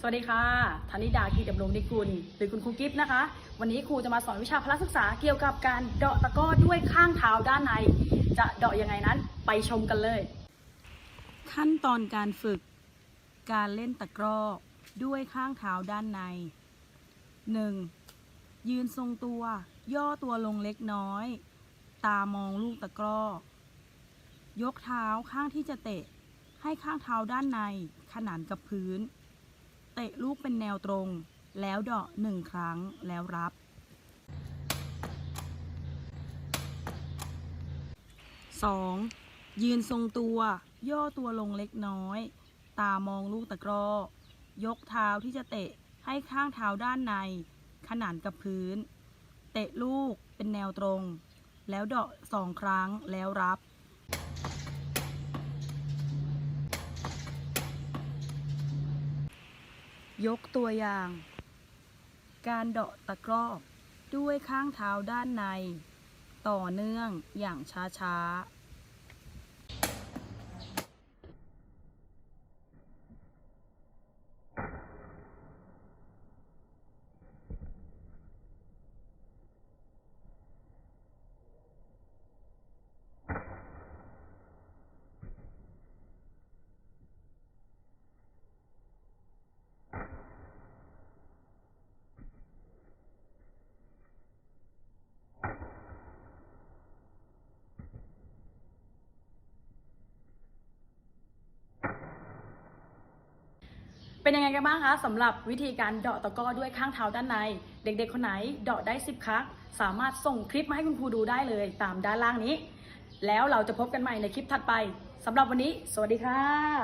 สวัสดีค่ะธนิดาคีดำรงนิกุลหรือคุณครูกิฟต์นะคะ วันนี้ครูจะมาสอนวิชาพละศึกษาเกี่ยวกับการเดาะตะกร้อด้วยข้างเท้าด้านใน จะเดาะยังไงนั้นไปชมกันเลย ขั้นตอนการฝึก การเล่นตะกร้อด้วยข้างเท้าด้านใน 1. ยืนทรงตัว ย่อตัวลงเล็กน้อย ตามองลูกตะกร้อ ยกเท้าข้างที่จะเตะ ให้ข้างเท้าด้านในขนานกับพื้น เตะลูกเป็นแนวตรง แล้วเดาะหนึ่งครั้งแล้วรับ 2. ยืนทรงตัว ย่อตัวลงเล็กน้อย ตามองลูกตะกร้อ ยกเท้าที่จะเตะให้ข้างเท้าด้านใน ขนานกับพื้น เตะลูกเป็นแนวตรง แล้วเดาะสองครั้งแล้วรับ ยกตัวอย่าง การเดาะตะกร้อด้วยข้างเท้าด้านใน ต่อเนื่องอย่างช้าๆ เป็นยังไงกันบ้างคะสำหรับวิธีการเดาะตะกร้อด้วยข้างเท้าด้านใน เด็กๆคนไหนเดาะได้ 10 ครั้งสามารถส่งคลิปมาให้คุณครูดูได้เลยตามด้านล่างนี้ แล้วเราจะพบกันใหม่ในคลิปถัดไปสำหรับวันนี้ สวัสดีค่ะ